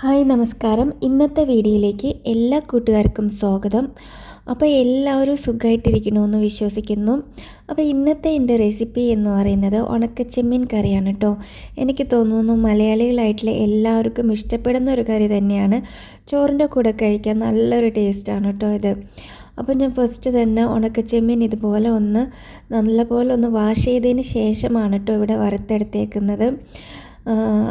Hi നമസ്കാരം. ഇന്നത്തെ വീഡിയോയിലേക്ക് എല്ലാ കൂട്ടുകാർക്കും സ്വാഗതം. അപ്പോൾ എല്ലാവരും സുഖമായിട്ടിരിക്കണമെന്ന് വിശ്വസിക്കുന്നു. അപ്പോൾ ഇന്നത്തെ എന്റെ റെസിപ്പി എന്ന് പറയുന്നത് ഉണക്കച്ചെമ്മീൻ കറിയാണ് കേട്ടോ. എനിക്ക് തോന്നുന്നു മലയാളികളായിട്ടുള്ള എല്ലാവർക്കും ഇഷ്ടപ്പെടുന്ന ഒരു കറി തന്നെയാണ്. ചോറിന്റെ കൂടെ കഴിക്കാൻ നല്ലൊരു ടേസ്റ്റാണ് കേട്ടോ ഇത്. അപ്പോൾ ഞാൻ ഫസ്റ്റ് തന്നെ ഉണക്കച്ചെമ്മീൻ ഇതുപോലെ ഒന്ന് നല്ലപോലെ ഒന്ന് വാഷ് ചെയ്തതിന് ശേഷമാണ് കേട്ടോ ഇവിടെ വറുത്തെടുത്തേക്കുന്നത്.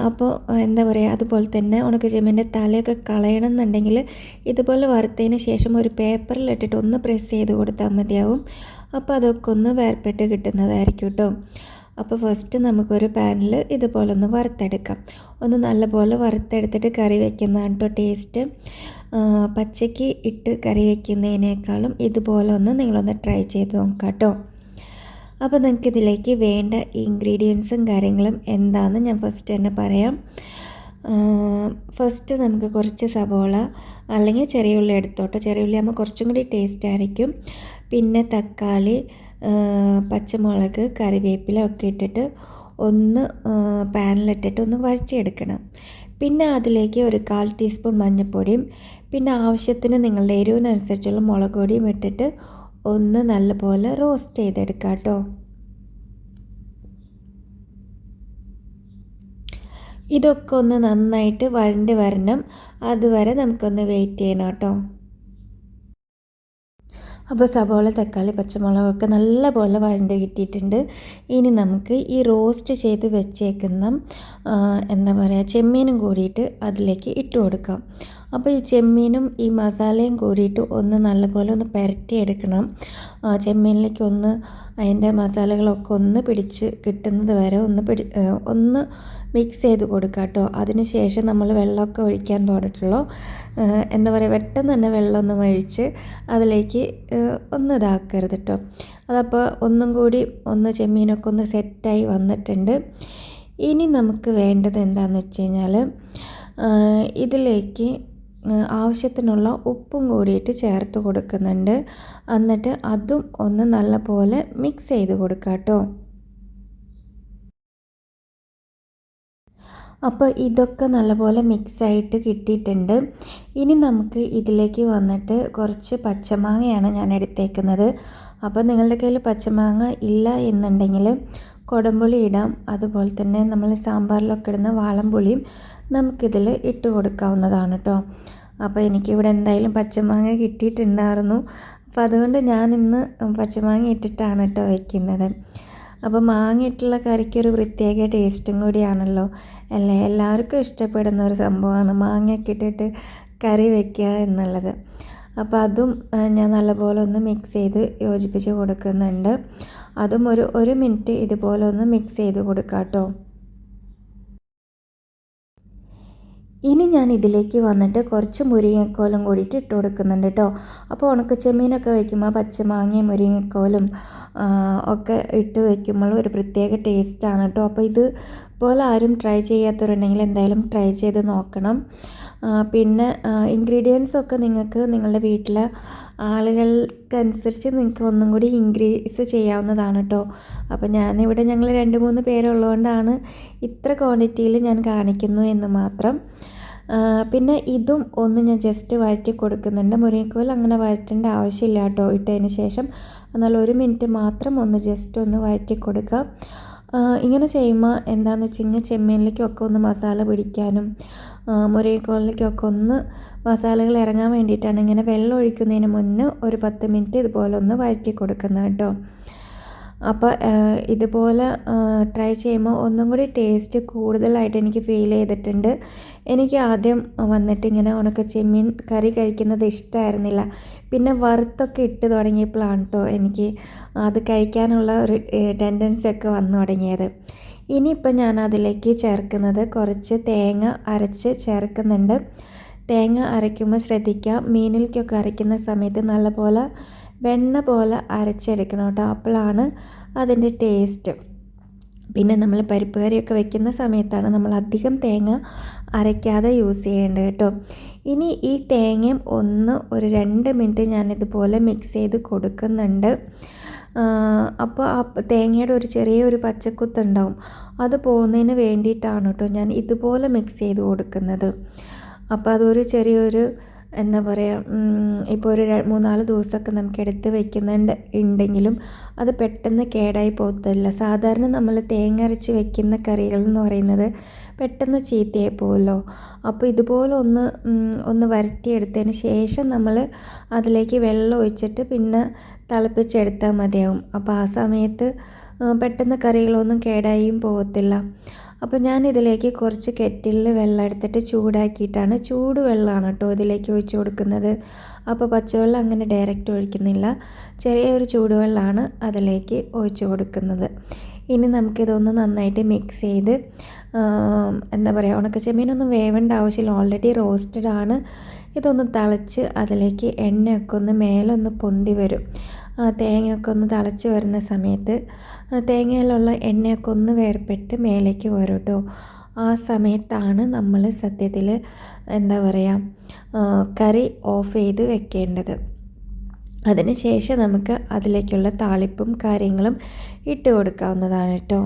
അപ്പോൾ എന്താ പറയുക അതുപോലെ തന്നെ ഉണക്ക ചെമ്മീന്റെ തലയൊക്കെ കളയണം എന്നുണ്ടെങ്കിൽ ഇതുപോലെ വറുത്തതിന് ശേഷം ഒരു പേപ്പറിലിട്ടിട്ട് ഒന്ന് പ്രസ് ചെയ്ത് കൊടുത്താൽ മതിയാവും. അപ്പോൾ അതൊക്കെ ഒന്ന് വേർപ്പെട്ട് കിട്ടുന്നതായിരിക്കും കേട്ടോ അപ്പോൾ ഫസ്റ്റ് നമുക്കൊരു പാനിൽ ഇതുപോലെ ഒന്ന് വറുത്തെടുക്കാം. ഒന്ന് നല്ലപോലെ വറുത്തെടുത്തിട്ട് കറി വെക്കുന്നതാണ് കേട്ടോ ടേസ്റ്റ് പച്ചയ്ക്ക് ഇട്ട് കറി വെക്കുന്നതിനേക്കാളും ഇതുപോലെ ഒന്ന് നിങ്ങളൊന്ന് ട്രൈ ചെയ്ത് നോക്കാം കേട്ടോ അപ്പോൾ നിങ്ങൾക്ക് ഇതിലേക്ക് വേണ്ട ഇൻഗ്രീഡിയൻസും കാര്യങ്ങളും എന്താണെന്ന് ഞാൻ ഫസ്റ്റ് തന്നെ പറയാം. ഫസ്റ്റ് നമുക്ക് കുറച്ച് സവോള അല്ലെങ്കിൽ ചെറിയ ഉള്ളി എടുത്തോട്ടോ. ചെറിയ ഉള്ളി ആകുമ്പോൾ കുറച്ചും കൂടി ടേസ്റ്റ് ആയിരിക്കും. പിന്നെ തക്കാളി പച്ചമുളക് കറിവേപ്പില ഒക്കെ ഇട്ടിട്ട് ഒന്ന് പാനിലിട്ടിട്ട് ഒന്ന് വഴറ്റിയെടുക്കണം. പിന്നെ അതിലേക്ക് ഒരു കാൽ ടീസ്പൂൺ മഞ്ഞൾപ്പൊടിയും പിന്നെ ആവശ്യത്തിന് നിങ്ങളുടെ എരിവിനനുസരിച്ചുള്ള മുളക് പൊടിയും ഇട്ടിട്ട് ഒന്ന് നല്ലപോലെ റോസ്റ്റ് ചെയ്തെടുക്കാം കേട്ടോ. ഇതൊക്കെ ഒന്ന് നന്നായിട്ട് വഴണ്ട് വരണം. അതുവരെ നമുക്കൊന്ന് വെയിറ്റ് ചെയ്യണം കേട്ടോ. അപ്പോൾ സവോള തക്കാളി പച്ചമുളകൊക്കെ നല്ലപോലെ വഴണ്ട് കിട്ടിയിട്ടുണ്ട്. ഇനി നമുക്ക് ഈ റോസ്റ്റ് ചെയ്ത് വെച്ചേക്കുന്ന എന്താ പറയുക ചെമ്മീനും കൂടിയിട്ട് അതിലേക്ക് ഇട്ട് കൊടുക്കാം. അപ്പോൾ ഈ ചെമ്മീനും ഈ മസാലയും കൂടിയിട്ട് ഒന്ന് നല്ലപോലെ ഒന്ന് പുരട്ടിയെടുക്കണം. ചെമ്മീനിലേക്ക് ഒന്ന് അതിന്റെ മസാലകളൊക്കെ ഒന്ന് പിടിച്ച് കിട്ടുന്നത് വരെ ഒന്ന് പിടി ഒന്ന് മിക്സ് ചെയ്ത് കൊടുക്കുക കേട്ടോ. അതിന് ശേഷം നമ്മൾ വെള്ളമൊക്കെ ഒഴിക്കാൻ പാടിട്ടുള്ളൂ എന്താ പറയുക പെട്ടെന്ന് തന്നെ വെള്ളം ഒന്ന് ഒഴിച്ച് അതിലേക്ക് ഒന്ന് ഇതാക്കരുത് കേട്ടോ. അതപ്പോൾ ഒന്നും കൂടി ഒന്ന് ചെമ്മീനൊക്കെ ഒന്ന് സെറ്റായി വന്നിട്ടുണ്ട്. ഇനി നമുക്ക് വേണ്ടത് എന്താണെന്ന് വെച്ച് കഴിഞ്ഞാൽ ഇതിലേക്ക് ആവശ്യത്തിനുള്ള ഉപ്പും കൂടിയിട്ട് ചേർത്ത് കൊടുക്കുന്നുണ്ട്. എന്നിട്ട് അതും ഒന്ന് നല്ലപോലെ മിക്സ് ചെയ്ത് കൊടുക്കാം കേട്ടോ അപ്പോൾ ഇതൊക്കെ നല്ലപോലെ മിക്സായിട്ട് കിട്ടിയിട്ടുണ്ട്. ഇനി നമുക്ക് ഇതിലേക്ക് വന്നിട്ട് കുറച്ച് പച്ചമാങ്ങയാണ് ഞാൻ എടുത്തേക്കുന്നത്. അപ്പോൾ നിങ്ങളുടെ കയ്യിൽ പച്ചമാങ്ങ ഇല്ല എന്നുണ്ടെങ്കിൽ കൊടംപുളി ഇടാം. അതുപോലെ തന്നെ നമ്മൾ സാമ്പാറിലൊക്കെ ഇടുന്ന വാളംപുളിയും നമുക്കിതിൽ ഇട്ട് കൊടുക്കാവുന്നതാണ് കേട്ടോ അപ്പോൾ എനിക്കിവിടെ എന്തായാലും പച്ചമാങ്ങ കിട്ടിയിട്ടുണ്ടായിരുന്നു. അപ്പോൾ അതുകൊണ്ട് ഞാൻ ഇന്ന് പച്ചമാങ്ങ ഇട്ടിട്ടാണ് കേട്ടോ വയ്ക്കുന്നത് അപ്പോൾ മാങ്ങ ഇട്ടുള്ള കറിക്ക് ഒരു പ്രത്യേക ടേസ്റ്റും കൂടിയാണല്ലോ. അല്ലേ? എല്ലാവർക്കും ഇഷ്ടപ്പെടുന്ന ഒരു സംഭവമാണ് മാങ്ങയൊക്കെ ഇട്ടിട്ട് കറി വയ്ക്കുക എന്നുള്ളത്. അപ്പോൾ അതും ഞാൻ നല്ലപോലെ ഒന്ന് മിക്സ് ചെയ്ത് യോജിപ്പിച്ച് കൊടുക്കുന്നുണ്ട്. അതും ഒരു ഒരു മിനിറ്റ് ഇതുപോലെ ഒന്ന് മിക്സ് ചെയ്ത് കൊടുക്കാം കേട്ടോ ഇനി ഞാൻ ഇതിലേക്ക് വന്നിട്ട് കുറച്ച് മുരിങ്ങക്കോലും കൂടിയിട്ട് ഇട്ട് കൊടുക്കുന്നുണ്ട് കേട്ടോ അപ്പോൾ ഉണക്ക ചെമ്മീനൊക്കെ വയ്ക്കുമ്പോൾ പച്ചമാങ്ങയും മുരിങ്ങക്കോലും ഒക്കെ ഇട്ട് വയ്ക്കുമ്പോൾ ഒരു പ്രത്യേക ടേസ്റ്റാണ് കേട്ടോ അപ്പോൾ ഇത് പോലെ ആരും ട്രൈ ചെയ്യാത്തവരുണ്ടെങ്കിൽ എന്തായാലും ട്രൈ ചെയ്ത് നോക്കണം. പിന്നെ ഇൻഗ്രീഡിയൻസ് ഒക്കെ നിങ്ങൾക്ക് നിങ്ങളുടെ വീട്ടിലെ ആളുകൾക്കനുസരിച്ച് നിങ്ങൾക്ക് ഒന്നും കൂടി ഇൻക്രീസ് ചെയ്യാവുന്നതാണ് കേട്ടോ അപ്പോൾ ഞാനിവിടെ ഞങ്ങൾ രണ്ട് മൂന്ന് പേരുള്ളതുകൊണ്ടാണ് ഇത്ര ക്വാണ്ടിറ്റിയിൽ ഞാൻ കാണിക്കുന്നു എന്ന് മാത്രം. പിന്നെ ഇതും ഒന്ന് ഞാൻ ജസ്റ്റ് വഴറ്റി കൊടുക്കുന്നുണ്ട്. മുരിങ്ങക്കോൽ അങ്ങനെ വഴറ്റേണ്ട ആവശ്യമില്ല കേട്ടോ ഇട്ടതിന് ശേഷം എന്നാൽ ഒരു മിനിറ്റ് മാത്രം ഒന്ന് ജസ്റ്റ് ഒന്ന് വഴറ്റി കൊടുക്കുക ഇങ്ങനെ ചെയ്യുമ്പോൾ എന്താണെന്ന് വെച്ച് കഴിഞ്ഞാൽ ചെമ്മീനിലേക്കൊക്കെ ഒന്ന് മസാല പിടിക്കാനും മുരിങ്ങക്കോലിലേക്കൊക്കെ ഒന്ന് മസാലകൾ ഇറങ്ങാൻ വേണ്ടിയിട്ടാണ് ഇങ്ങനെ വെള്ളം ഒഴിക്കുന്നതിന് മുന്നേ ഒരു പത്ത് മിനിറ്റ് ഇതുപോലെ ഒന്ന് വഴറ്റി കൊടുക്കുന്നത് കേട്ടോ. അപ്പോൾ ഇതുപോലെ ട്രൈ ചെയ്യുമ്പോൾ ഒന്നും കൂടി ടേസ്റ്റ് കൂടുതലായിട്ട് എനിക്ക് ഫീൽ ചെയ്തിട്ടുണ്ട്. എനിക്ക് ആദ്യം വന്നിട്ട് ഇങ്ങനെ ഉണക്ക ചെമ്മീൻ കറി കഴിക്കുന്നത് ഇഷ്ടമായിരുന്നില്ല പിന്നെ വറുത്തൊക്കെ ഇട്ട് തുടങ്ങിയപ്പോഴാണ് കേട്ടോ എനിക്ക് അത് കഴിക്കാനുള്ള ഒരു ടെൻഡൻസി ഒക്കെ വന്നു തുടങ്ങിയത്. ഇനിയിപ്പോൾ ഞാൻ അതിലേക്ക് ചേർക്കുന്നത് കുറച്ച് തേങ്ങ അരച്ച് ചേർക്കുന്നുണ്ട്. തേങ്ങ അരയ്ക്കുമ്പോൾ ശ്രദ്ധിക്കുക മീനിലേക്കൊക്കെ അരയ്ക്കുന്ന സമയത്ത് നല്ലപോലെ വെണ്ണ പോലെ അരച്ചെടുക്കണം കേട്ടോ. അപ്പോഴാണ് അതിന്റെ ടേസ്റ്റ്. പിന്നെ നമ്മൾ പരിപ്പ് കറിയൊക്കെ വെക്കുന്ന സമയത്താണ് നമ്മൾ അധികം തേങ്ങ അരയ്ക്കാതെ യൂസ് ചെയ്യേണ്ടത് കേട്ടോ. ഇനി ഈ തേങ്ങയും ഒന്ന് ഒരു രണ്ട് മിനിറ്റ് ഞാനിതുപോലെ മിക്സ് ചെയ്ത് കൊടുക്കുന്നുണ്ട്. അപ്പോൾ ആ തേങ്ങയുടെ ഒരു ചെറിയൊരു പച്ചക്കുത്തുണ്ടാവും. അത് പോകുന്നതിന് വേണ്ടിയിട്ടാണ് കേട്ടോ ഞാൻ ഇതുപോലെ മിക്സ് ചെയ്ത് കൊടുക്കുന്നത്. അപ്പോൾ അതൊരു ചെറിയൊരു എന്താ പറയുക ഇപ്പോൾ ഒരു മൂന്നാൽ ദിവസമൊക്കെ നമുക്ക് എടുത്ത് വെക്കുന്നുണ്ട് ഉണ്ടെങ്കിലും അത് പെട്ടെന്ന് കേടായി പോകത്തില്ല. സാധാരണ നമ്മൾ തേങ്ങ അരച്ച് വെക്കുന്ന കറികൾ എന്ന് പറയുന്നത് പെട്ടെന്ന് ചീത്തയായി പോകുമല്ലോ. അപ്പോൾ ഇതുപോലെ ഒന്ന് ഒന്ന് വരട്ടിയെടുത്തതിന് ശേഷം നമ്മൾ അതിലേക്ക് വെള്ളം ഒഴിച്ചിട്ട് പിന്നെ തിളപ്പിച്ചെടുത്താൽ മതിയാവും. അപ്പോൾ ആ സമയത്ത് പെട്ടെന്ന് കറികളൊന്നും കേടായും പോകത്തില്ല. അപ്പോൾ ഞാൻ ഇതിലേക്ക് കുറച്ച് കെറ്റിലിൽ വെള്ളം എടുത്തിട്ട് ചൂടാക്കിയിട്ടാണ് ചൂട് വെള്ളമാണ് കേട്ടോ ഇതിലേക്ക് ഒഴിച്ച് കൊടുക്കുന്നത്. അപ്പോൾ പച്ചവെള്ളം അങ്ങനെ ഡയറക്റ്റ് ഒഴിക്കുന്നില്ല. ചെറിയൊരു ചൂടുവെള്ളമാണ് അതിലേക്ക് ഒഴിച്ച് കൊടുക്കുന്നത്. ഇനി നമുക്കിതൊന്ന് നന്നായിട്ട് മിക്സ് ചെയ്ത് എന്താ പറയുക ഉണക്ക ചെമ്മീനൊന്നും വേവേണ്ട ആവശ്യമില്ല. ഓൾറെഡി റോസ്റ്റഡ് ആണ്. ഇതൊന്ന് തിളച്ച് അതിലേക്ക് എണ്ണയൊക്കെ ഒന്ന് മേലൊന്ന് പൊന്തി വരും. തേങ്ങയൊക്കെ ഒന്ന് തിളച്ച് വരുന്ന സമയത്ത് തേങ്ങയിലുള്ള എണ്ണയൊക്കെ ഒന്ന് വേർപെട്ട് മേലേക്ക് വരും കേട്ടോ ആ സമയത്താണ് നമ്മൾ സത്യത്തിൽ എന്താ പറയുക കറി ഓഫ് ചെയ്ത് വെക്കേണ്ടത്. അതിന് ശേഷം നമുക്ക് അതിലേക്കുള്ള താളിപ്പും കാര്യങ്ങളും ഇട്ട് കൊടുക്കാവുന്നതാണ് കേട്ടോ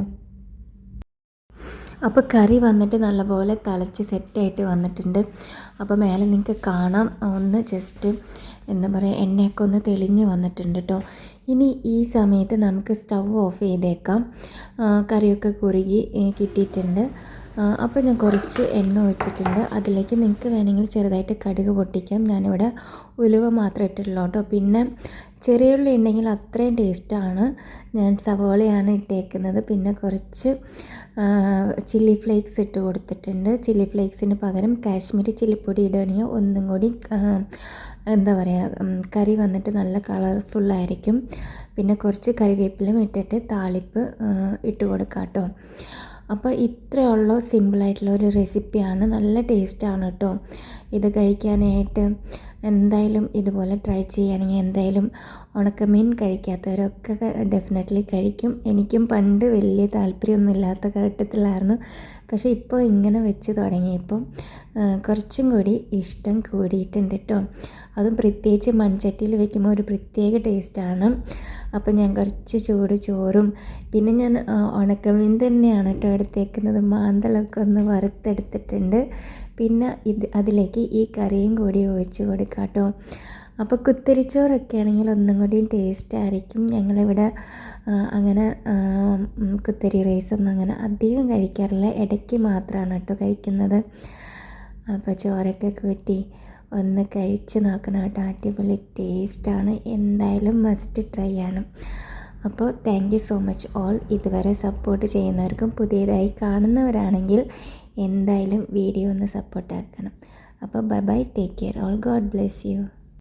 അപ്പോൾ കറി വന്നിട്ട് നല്ലപോലെ തിളച്ച് സെറ്റായിട്ട് വന്നിട്ടുണ്ട്. അപ്പോൾ മേലെ നിങ്ങൾക്ക് കാണാം. ഒന്ന് ജസ്റ്റ് എന്താ പറയുക എണ്ണയൊക്കെ ഒന്ന് തെളിഞ്ഞ് വന്നിട്ടുണ്ട് കേട്ടോ ഇനി ഈ സമയത്ത് നമുക്ക് സ്റ്റൗ ഓഫ് ചെയ്തേക്കാം. കറിയൊക്കെ കുറുകി കിട്ടിയിട്ടുണ്ട്. അപ്പോൾ ഞാൻ കുറച്ച് എണ്ണ ഒഴിച്ചിട്ടുണ്ട്. അതിലേക്ക് നിങ്ങൾക്ക് വേണമെങ്കിൽ ചെറുതായിട്ട് കടുക് പൊട്ടിക്കാം. ഞാനിവിടെ ഉലുവ മാത്രം ഇട്ടിട്ടുള്ളൂ കേട്ടോ. പിന്നെ ചെറിയ ഉള്ളി ഉണ്ടെങ്കിൽ അത്രയും ടേസ്റ്റാണ് ഞാൻ സവോളയാണ് ഇട്ടേക്കുന്നത്. പിന്നെ കുറച്ച് ചില്ലി ഫ്ലേക്സ് ഇട്ട് കൊടുത്തിട്ടുണ്ട്. ചില്ലി ഫ്ലേക്സിന് പകരം കാശ്മീരി ചില്ലിപ്പൊടി ഇടുകയാണെങ്കിൽ ഒന്നും കൂടി എന്താ പറയുക കറി വന്നിട്ട് നല്ല കളർഫുള്ളായിരിക്കും പിന്നെ കുറച്ച് കറിവേപ്പിലും ഇട്ടിട്ട് താളിപ്പ് ഇട്ട് കൊടുക്കാം കേട്ടോ. അപ്പോൾ ഇത്രയുള്ള സിമ്പിളായിട്ടുള്ള ഒരു റെസിപ്പിയാണ്. നല്ല ടേസ്റ്റാണ് കേട്ടോ. ഇത് കഴിക്കാനായിട്ട് എന്തായാലും ഇതുപോലെ ട്രൈ ചെയ്യുകയാണെങ്കിൽ എന്തായാലും ഉണക്കമീൻ കഴിക്കാത്തവരൊക്കെ ഡെഫിനറ്റ്ലി കഴിക്കും. എനിക്കും പണ്ട് വലിയ താല്പര്യമൊന്നും ഇല്ലാത്ത ഘട്ടത്തിലായിരുന്നു. പക്ഷേ ഇപ്പോൾ ഇങ്ങനെ വെച്ച് തുടങ്ങിയപ്പം കുറച്ചും കൂടി ഇഷ്ടം കൂടിയിട്ടുണ്ട് കേട്ടോ അതും പ്രത്യേകിച്ച് മൺചട്ടിയിൽ വെക്കുമ്പോൾ ഒരു പ്രത്യേക ടേസ്റ്റാണ് അപ്പോൾ ഞാൻ കുറച്ച് ചൂട് ചോറും പിന്നെ ഞാൻ ഉണക്കമീൻ തന്നെയാണ് കേട്ടോ എടുത്തേക്കുന്നത്. മാന്തളൊക്കെ ഒന്ന് വറുത്തെടുത്തിട്ടുണ്ട്. പിന്നെ ഇത് അതിലേക്ക് ഈ കറിയും കൂടി ഒഴിച്ച് കൊടുക്കാം കേട്ടോ. അപ്പോൾ കുത്തരിച്ചോറൊക്കെ ആണെങ്കിൽ ഒന്നും കൂടിയും ടേസ്റ്റ് ആയിരിക്കും. ഞങ്ങളിവിടെ അങ്ങനെ കുത്തരി റൈസൊന്നും അങ്ങനെ അധികം കഴിക്കാറില്ല. ഇടയ്ക്ക് മാത്രമാണ് കേട്ടോ കഴിക്കുന്നത്. അപ്പോൾ ചോറൊക്കെ കൂട്ടി ഒന്ന് കഴിച്ച് നോക്കണം കേട്ടോ. അടിപൊളി ടേസ്റ്റാണ് എന്തായാലും മസ്റ്റ് ട്രൈ ആണ്. അപ്പോൾ thank you so much all ഇതുവരെ സപ്പോർട്ട് ചെയ്യുന്നവർക്കും പുതിയതായി കാണുന്നവരാണെങ്കിൽ എന്തായാലും വീഡിയോ ഒന്ന് സപ്പോർട്ടാക്കണം അപ്പോൾ bye bye take care all God bless you